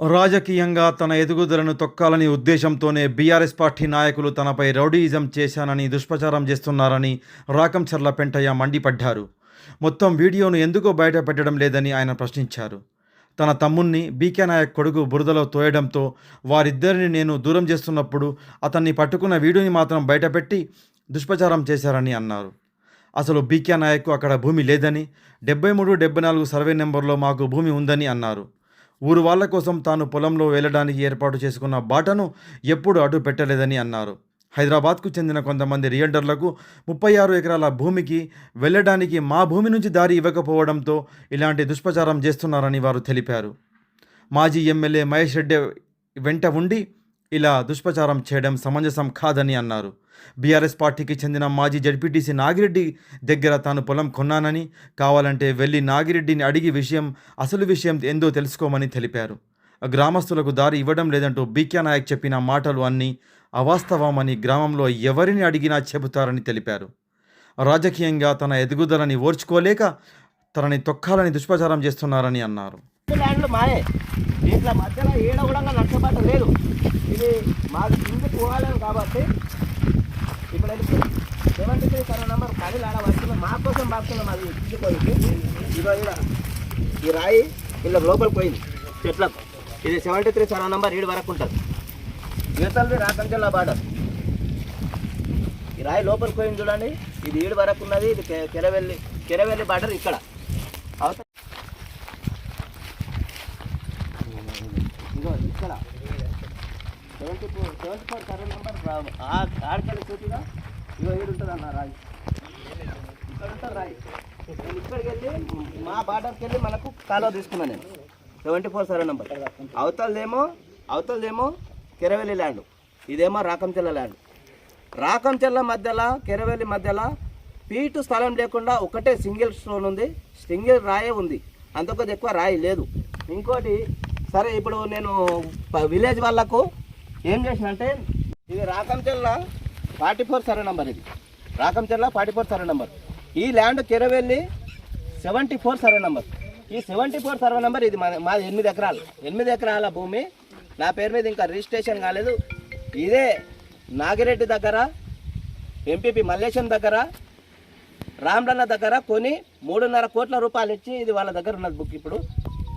రాజకీయంగా తన ఎదుగుదలను తొక్కాలని ఉద్దేశంతోనే బీఆర్ఎస్ పార్టీ నాయకులు తనపై రౌడీయిజం చేశానని దుష్ప్రచారం చేస్తున్నారని రాకంచర్ల పెంటయ్య మండిపడ్డారు. మొత్తం వీడియోను ఎందుకో బయటపెట్టడం లేదని ఆయన ప్రశ్నించారు. తన తమ్ముణ్ణి బీకే నాయక్ కొడుకు బురదలో తోయడంతో వారిద్దరిని నేను దూరం చేస్తున్నప్పుడు అతన్ని పట్టుకున్న వీడియోని మాత్రం బయటపెట్టి దుష్ప్రచారం చేశారని అన్నారు. అసలు బీకే నాయక్కు అక్కడ భూమి లేదని డెబ్బై మూడు డెబ్బై నాలుగు సర్వే నెంబర్లో మాకు భూమి ఉందని అన్నారు. ఊరు వాళ్ళ కోసం తాను పొలంలో వెళ్ళడానికి ఏర్పాటు చేసుకున్న బాటను ఎప్పుడు అడ్డు పెట్టలేదని అన్నారు. హైదరాబాద్కు చెందిన కొంతమంది రియల్టర్లకు ముప్పై ఆరు ఎకరాల భూమికి వెళ్ళడానికి మా భూమి నుంచి దారి ఇవ్వకపోవడంతో ఇలాంటి దుష్ప్రచారం చేస్తున్నారని వారు తెలిపారు. మాజీ ఎమ్మెల్యే మహేష్ రెడ్డి వెంట ఉండి ఇలా దుష్ప్రచారం చేయడం సమంజసం కాదని అన్నారు. బీఆర్ఎస్ పార్టీకి చెందిన మాజీ జడ్పీటీసీ నాగిరెడ్డి దగ్గర తాను పొలం కొన్నానని కావాలంటే వెళ్ళి నాగిరెడ్డిని అడిగి విషయం అసలు విషయం ఏందో తెలుసుకోమని తెలిపారు. గ్రామస్తులకు దారి ఇవ్వడం లేదంటూ బీకే నాయక్ చెప్పిన మాటలు అన్నీ అవాస్తవమని గ్రామంలో ఎవరిని అడిగినా చెబుతారని తెలిపారు. రాజకీయంగా తన ఎదుగుదలని ఓర్చుకోలేక తనని తొక్కాలని దుష్ప్రచారం చేస్తున్నారని అన్నారు. దీంట్లో మధ్యలో ఏడ కూడా నష్టపడటం లేదు. ఇది మాకు కిందకి పోవాలని కాబట్టి ఇప్పుడైతే సెవెంటీ త్రీ సరే నెంబర్ పది ఆడ వస్తున్నాం మా కోసం బాగుతున్నాం అది కిందికి ఈ రాయి ఇలా లోపలికి పోయింది. చెట్లకు. ఇది సెవెంటీ త్రీ సరే నెంబర్ ఏడు వరకు ఉంటుంది. యువతలది రాకంచెల్లా బార్డర్. ఈ రాయి లోపలికి పోయింది చూడండి. ఇది ఏడు వరకు ఉన్నది. ఇది కెరవెల్లి కెరవెల్లి బార్డర్ ఇక్కడ. అవసరం ఇదిగో ఇక్కడ twenty four twenty four survey number ఆడకెళ్ళి చూపిగా ఇగో ఉంటుంది అన్న రాయి. ఇక్కడ ఉంటుంది రాయి. నేను ఇక్కడికి వెళ్ళి మా బార్డర్కి వెళ్ళి మనకు కాలువ తీసుకున్నాను నేను. సెవెంటీ ఫోర్ సర్వే నెంబర్ అవతలదేమో అవతలదేమో కెరవెల్లి ల్యాండ్ ఇదేమో రాకంచెల్ల ల్యాండ్ రాకంచెల్ల మధ్యలో కెరవెల్లి మధ్యలో పీటు స్థలం లేకుండా ఒకటే సింగిల్ స్టోన్ ఉంది. సింగిల్ రాయే ఉంది. అంతకొద్ది ఎక్కువ రాయి లేదు. ఇంకోటి సరే ఇప్పుడు నేను విలేజ్ వాళ్ళకు ఏం చేసిన అంటే ఇది Rakanchella forty four survey number ఇది. Rakanchella forty four survey number. ఈ land Keravelli seventy four survey number. ఈ సెవెంటీ ఫోర్ సర్వే నెంబర్ ఇది మా మాది ఎనిమిది ఎకరాలు. ఎనిమిది ఎకరాల భూమి. నా పేరు మీద ఇంకా రిజిస్ట్రేషన్ కాలేదు. ఇదే నాగిరెడ్డి దగ్గర ఎంపీపీ మల్లేశం దగ్గర రామ్లన్న దగ్గర కొని మూడున్నర కోట్ల రూపాయలు ఇచ్చి ఇది వాళ్ళ దగ్గర ఉన్నది బుక్ ఇప్పుడు.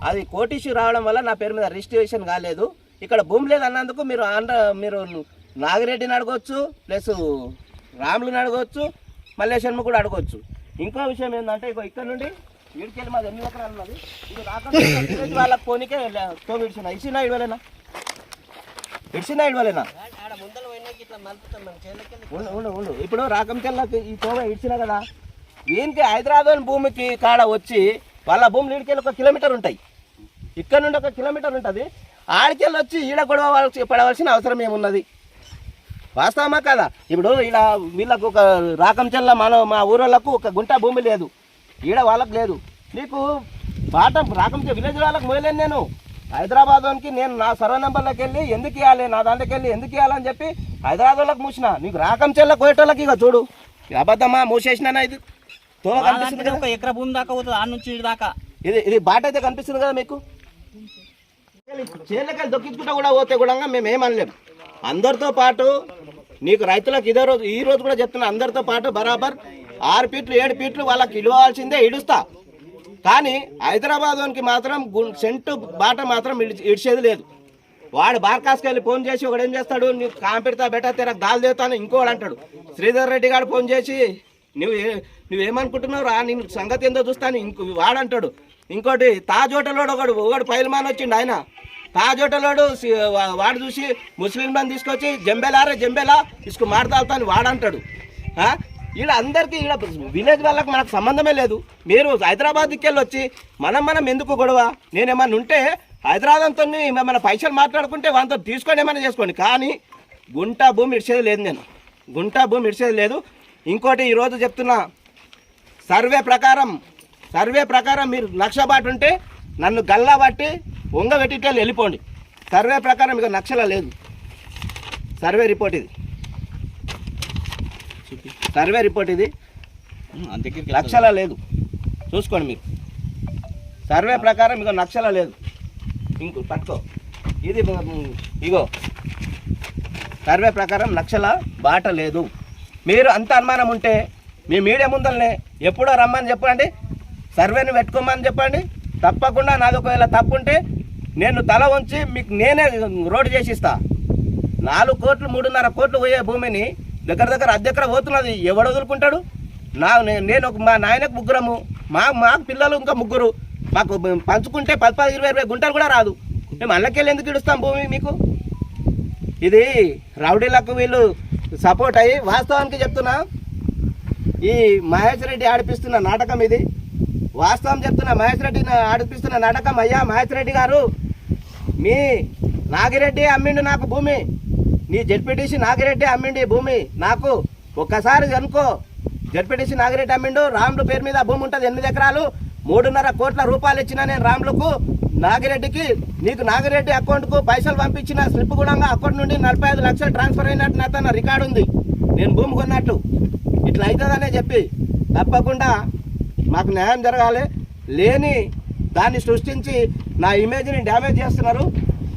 అది కోటి ఇష్యూ రావడం వల్ల నా పేరు మీద రిజిస్ట్రేషన్ కాలేదు. ఇక్కడ భూమి లేదు అన్నందుకు మీరు ఆంధ్ర మీరు నాగిరెడ్డిని అడగవచ్చు ప్లస్ రాములని అడగవచ్చు మల్లేశ్వరం కూడా అడగవచ్చు ఇంకో విషయం ఏంటంటే ఇగో ఇక్కడ నుండి వీడికెళ్ళి మాది ఎన్ని ఎకరాలు ఉన్నది? ఇది రాకుండా వాళ్ళకి పోనీకే తో విడిచిన ఇచ్చిన ఇవ్వలేనా ఇడిచిన ఇవ్వలేనా ఉండు ఉండు ఇప్పుడు రాకంకెళ్ళకి ఈ తోవ ఇడిచినా కదా? వీనికి హైదరాబాద్ భూమికి కాడ వచ్చి వాళ్ళ భూములు ఇడికెళ్ళి ఒక కిలోమీటర్ ఉంటాయి. ఇక్కడ నుండి ఒక కిలోమీటర్ ఉంటుంది. ఆడికెళ్ళి వచ్చి ఈడ గొడవ పడవలసిన అవసరం ఏమున్నది? వాస్తవమా కదా? ఇప్పుడు ఇలా వీళ్ళకు ఒక రాకంచెల్ల మన మా ఊరోళ్ళకు ఒక గుంట భూమి లేదు. ఈడ వాళ్ళకు లేదు. నీకు బాట రాకంచె విలేజ్ వాళ్ళకి మోయలేను నేను. హైదరాబాద్ వానికి నేను నా సర్వ నెంబర్లోకి వెళ్ళి ఎందుకు ఇవ్వాలి నా దాంట్లోకి వెళ్ళి ఎందుకు ఇవ్వాలని చెప్పి హైదరాబాద్ వాళ్ళకి మూసిన. నీకు రాకంచెల్ల కోయటోళ్ళకి ఇక చూడు. అబద్ధమా మూసేసినా ఇది? తోవ కనిపిస్తుంది ఒక ఎకరా భూమి దాకా పోతుంది. ఆ నుంచి ఈడు దాకా. ఇది ఇది బాట అయితే కనిపిస్తుంది కదా మీకు? చేనులకెళ్ళి దొక్కించుకుంటా కూడా పోతే కూడా మేము ఏమనలేము అందరితో పాటు నీకు రైతులకు ఇదే రోజు ఈ రోజు కూడా చెప్తున్నా అందరితో పాటు బరాబర్ ఆరు ఫీట్లు ఏడు ఫీట్లు వాళ్ళకి ఇవ్వాల్సిందే ఇడుస్తా. కానీ హైదరాబాద్కి మాత్రం సెంటు బాట మాత్రం ఇడిచేది లేదు. వాడు బార్కాస్కి వెళ్ళి ఫోన్ చేసి ఒకడు ఏం చేస్తాడు నీకు కాంపెడతా బెటా తెరకు దాల్ దేవుతాను ఇంకోడు అంటాడు. శ్రీధర్ రెడ్డి గారు ఫోన్ చేసి నువ్వు ఏ- నువ్వేమనుకుంటున్నావు రా నేను సంగతి ఏందో చూస్తాను ఇంకో వాడంటాడు. ఇంకోటి తాజోటలోడు ఒకడు ఒకడు పైల్మాన్ వచ్చిండు ఆయన. తాజోటలోడు వాడు చూసి ముస్లింలను తీసుకొచ్చి జంబెలారే జంబెలా ఇసుకు మాడతాను వాడంటాడు వీళ్ళ ఈడ అందరికీ ఈడ విలేజ్ వాళ్ళకి మనకు సంబంధమే లేదు. మీరు హైదరాబాద్కి వెళ్ళి వచ్చి మనం మనం ఎందుకు గొడవ? నేనేమన్నా ఉంటే హైదరాబాద్తో ఏమైనా పైసలు మాట్లాడుకుంటే వాళ్ళతో తీసుకొని ఏమైనా చేసుకోండి. కానీ గుంట భూమి ఇడిచేది లేదు నేను. గుంట భూమి ఇడిచేది లేదు. ఇంకోటి ఈరోజు చెప్తున్నా. సర్వే ప్రకారం సర్వే ప్రకారం మీరు లక్ష బాటు ఉంటే నన్ను గల్లా పట్టి ఉంగ పెట్టిటే వెళ్ళిపోండి. సర్వే ప్రకారం ఇక నక్షల లేదు. సర్వే రిపోర్ట్ ఇది. సర్వే రిపోర్ట్ ఇది. నక్షల లేదు. చూసుకోండి మీరు. సర్వే ప్రకారం ఇక నక్షల లేదు. ఇంకో పట్టుకో. ఇది ఇగో. సర్వే ప్రకారం నక్షల బాట లేదు. మీరు అంత అనుమానం ఉంటే మీ మీడియా ముందరనే ఎప్పుడో రమ్మని చెప్పండి. సర్వేని పెట్టుకోమని చెప్పండి. తప్పకుండా నాది ఒకవేళ తప్పు ఉంటే నేను తల ఉంచి మీకు నేనే రోడ్డు చేసిస్తా నాలుగు కోట్లు మూడున్నర కోట్లు పోయే భూమిని దగ్గర దగ్గర అద్దెక్కడ పోతున్నది. ఎవడు వదులుకుంటాడు? నా నేను ఒక మా నాయనకు ముగ్గురము. మా మాకు పిల్లలు ఇంకా ముగ్గురు. మాకు పంచుకుంటే పది పది ఇరవై ఇరవై గుంటలు కూడా రాదు. మేము అల్లకెళ్ళి ఎందుకు ఇడుస్తాం భూమి మీకు? ఇది రౌడీలకు వీళ్ళు సపోర్ట్ అయ్యి వాస్తవానికి చెప్తున్నా. ఈ మహేష్ రెడ్డి ఆడిపిస్తున్న నాటకం ఇది. వాస్తవం చెప్తున్న మహేష్ రెడ్డి ఆడిపిస్తున్న నాటకం అయ్యా మహేష్ రెడ్డి గారు. మీ నాగిరెడ్డి అమ్మిండు నాకు భూమి. నీ జడ్పీటీసీ నాగిరెడ్డి అమ్మిండి భూమి. నాకు ఒక్కసారి అనుకో. జడ్పీటీసీ నాగిరెడ్డి అమ్మిండు రాములు పేరు మీద భూమి ఉంటుంది ఎనిమిది ఎకరాలు. మూడున్నర కోట్ల రూపాయలు ఇచ్చిన నేను రాములకు. నాగిరెడ్డికి నీకు నాగిరెడ్డి అకౌంట్కు పైసలు పంపించిన స్లిప్ కూడా అకౌంట్ నుండి నలభై ఐదు లక్షలు ట్రాన్స్ఫర్ అయినట్టు నా తన రికార్డు ఉంది. నేను భూమి కొన్నట్టు. ఇట్లా అవుతుందనే చెప్పి. తప్పకుండా మాకు న్యాయం జరగాలి. లేని దాన్ని సృష్టించి నా ఇమేజ్ని డ్యామేజ్ చేస్తున్నారు.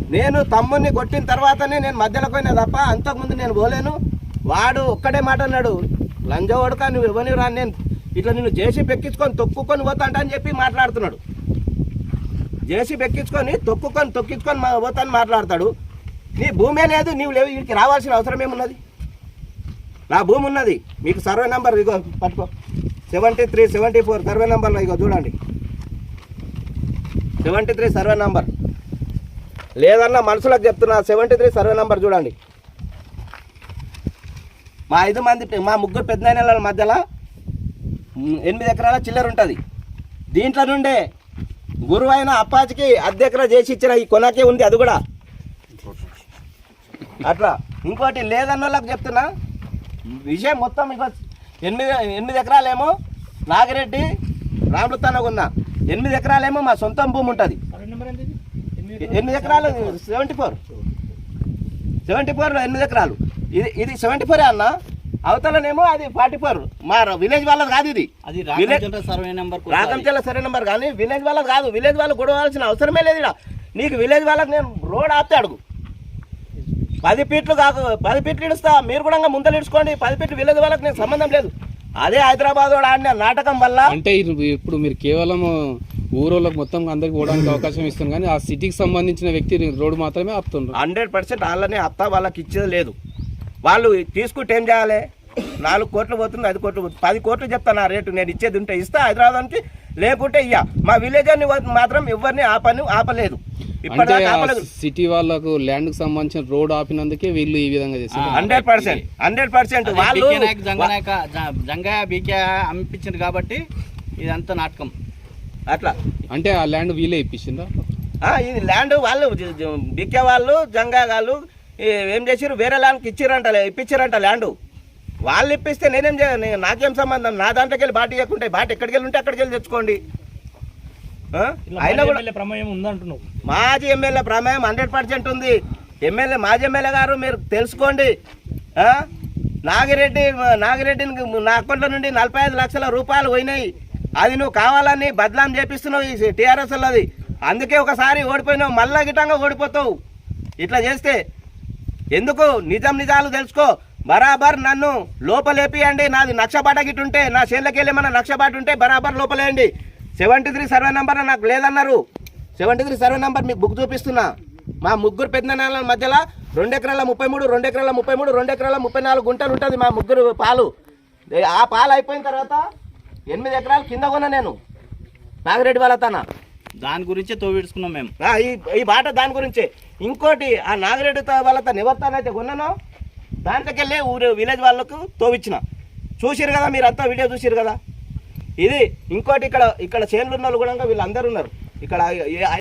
నేను తమ్ముడిని కొట్టిన తర్వాతనే నేను మధ్యలో పోయినా తప్ప అంతకుముందు నేను పోలేను. వాడు ఒక్కడే మాట అన్నాడు లంజవాడుక నువ్వు ఇవ్వని రా నేను ఇట్లా నిన్ను జేసీ పెక్కించుకొని తొక్కుకొని పోతాంట అని చెప్పి మాట్లాడుతున్నాడు. జేసీ పెక్కించుకొని తొక్కుకొని తొక్కించుకొని మా- పోతాను మాట్లాడతాడు. నీ భూమే లేదు నీవు లేవు వీడికి రావాల్సిన అవసరం ఏమున్నది? నా భూమి ఉన్నది మీకు సర్వే నెంబర్ ఇగో పట్టుకో. Seventy three seventy four survey నెంబర్లో ఇగో చూడండి. సెవెంటీ త్రీ సర్వే నెంబర్ లేదన్న మనుషులకు చెప్తున్నా సెవెంటీ త్రీ సర్వే నెంబర్ చూడండి. మా ఐదు మంది మా ముగ్గురు పెద్ద నెలల మధ్యలో ఎనిమిది ఎకరాల చిల్లర ఉంటుంది. దీంట్లో నుండే గురువైన అప్పాచికి అద్దెకర చేసి ఇచ్చిన ఈ కొనకే ఉంది అది కూడా. అట్లా. ఇంకోటి లేదన్న వాళ్ళకి చెప్తున్నా విషయం మొత్తం ఇంకో ఎనిమిది ఎనిమిది ఎకరాలేమో నాగిరెడ్డి రామృతానకు ఉన్నా ఎనిమిది ఎకరాలేమో మా సొంతం భూమి ఉంటుంది. ఎనిమిది ఎకరాలు? సెవెంటీ ఫోర్ సెవెంటీ ఫోర్లో ఎనిమిది ఎకరాలు. ఇది ఇది సెవెంటీ ఫోరే అన్న? అవతలనేమో అది ఫార్టీ ఫోర్ మా విలేజ్ వాళ్ళది కాదు ఇది. రాకంచంట సర్వే నెంబర్ రాకంచెల సరే నెంబర్ కానీ విలేజ్ వాళ్ళది కాదు. విలేజ్ వాళ్ళు గొడవలసిన అవసరమే లేదు ఇక్కడ నీకు విలేజ్ వాళ్ళకి నేను రోడ్ ఆపితే అడుగు. పది ఫీట్లు కాకు పది ఫీట్లు ఇడుస్తా. మీరు కూడా ముందలు ఇడుచుకోండి. పది ఫీట్లు విలేజ్ వాళ్ళకి నేను సంబంధం లేదు. అదే హైదరాబాద్ వాడు ఆడిన నాటకం వల్ల అంటే ఇప్పుడు మీరు కేవలం ఊరోళ్ళకి మొత్తం అందరికి పోవడానికి అవకాశం ఇస్తుంది కానీ ఆ సిటీకి సంబంధించిన వ్యక్తి రోడ్డు మాత్రమే ఆపుతుండ్రు. హండ్రెడ్ పర్సెంట్ వాళ్ళని అత్త వాళ్ళకి ఇచ్చేది లేదు. వాళ్ళు తీసుకుంటే ఏం చేయాలి? నాలుగు కోట్లు పోతుంది ఐదు కోట్లు పోతుంది. పది కోట్లు చెప్తాను ఆ రేటు నేను ఇచ్చేది ఉంటే ఇస్తా హైదరాబాద్కి లేకుంటే ఇయ్య. మా విలేజ్ అని మాత్రం ఎవరిని ఆపని ఆపలేదు. అంటే సిటీ వాళ్ళకు ల్యాండ్కి సంబంధించిన రోడ్ ఆపినందుకే వీళ్ళు ఈ విధంగా చేస్తారు హండ్రెడ్ పర్సెంట్. హండ్రెడ్ పర్సెంట్ వాళ్ళు జంగనాయక జ- జంగయ్య బీకే అనిపించింది కాబట్టి ఇదంతా నాటకం. అట్లా. అంటే ఆ ల్యాండ్ వీలే ఇప్పించిందా ఆ, ఇది ల్యాండ్ వాళ్ళు బిక్కే వాళ్ళు జంగా వాళ్ళు ఏం చేసిర్రు? వేరే ల్యాండ్కి ఇచ్చిరంట ఇప్పించారంట ల్యాండ్. వాళ్ళు ఇప్పిస్తే నేనేం చేయ నే- నాకేం సంబంధం? నా దాంట్లోకి వెళ్ళి బాటి ఇవ్వకుంటే బాటి ఎక్కడికి వెళ్ళి ఉంటే అక్కడికి వెళ్ళి తెచ్చుకోండి? అయినా కూడా ప్రమేయం ఉందంటున్నావు. మాజీ ఎమ్మెల్యే ప్రమేయం హండ్రెడ్ పర్సెంట్ ఉంది. ఎమ్మెల్యే మాజీ ఎమ్మెల్యే గారు మీరు తెలుసుకోండి? నాగిరెడ్డి నాగిరెడ్డిని నా అకౌంట్లో నుండి నలభై ఐదు లక్షల రూపాయలు పోయినాయి. అది నువ్వు కావాలని బదలాం చేపిస్తున్నావు ఈ టీఆర్ఎస్ అది. అందుకే ఒకసారి ఓడిపోయినావు మళ్ళా గిట్టంగా ఓడిపోతావు. ఇట్లా చేస్తే ఎందుకు? నిజం నిజాలు తెలుసుకో. బరాబర్ నన్ను లోపలేపియండి. నాది నక్షబాట గిట్టుంటే నా చేనులకి వెళ్ళి ఏమన్నా నక్షబాట ఉంటే బరాబర్ లోపలేయండి. సెవెంటీ త్రీ సర్వే నెంబర్ నాకు లేదన్నారు. సెవెంటీ త్రీ సర్వే నెంబర్ మీకు బుక్ చూపిస్తున్నా. మా ముగ్గురు పెద్ద నెలల మధ్యలో రెండు ఎకరాల ముప్పై మూడు రెండు ఎకరాల ముప్పై మూడు రెండు ఎకరాల ముప్పై నాలుగు గుంటలు ఉంటుంది మా ముగ్గురు పాలు. ఆ పాలు అయిపోయిన తర్వాత ఎనిమిది ఎకరాలు కింద కొన్నా నేను. నాగిరెడ్డి వాళ్ళ తన? దాని గురించే తోవిడుచుకున్నాం మేము. ఈ ఈ బాట దాని గురించే. ఇంకోటి ఆ నాగిరెడ్డి తా- వాళ్ళతో నివర్తానైతే కొన్నానో దాంట్లోకెళ్ళి ఊరు విలేజ్ వాళ్ళకు తోవిచ్చిన. చూసిరు కదా మీరు అంతా వీడియో చూసిరు కదా? ఇది ఇంకోటి ఇక్కడ ఇక్కడ చేనులు ఉన్న వాళ్ళు కూడా వీళ్ళందరూ ఉన్నారు. ఇక్కడ ఏ-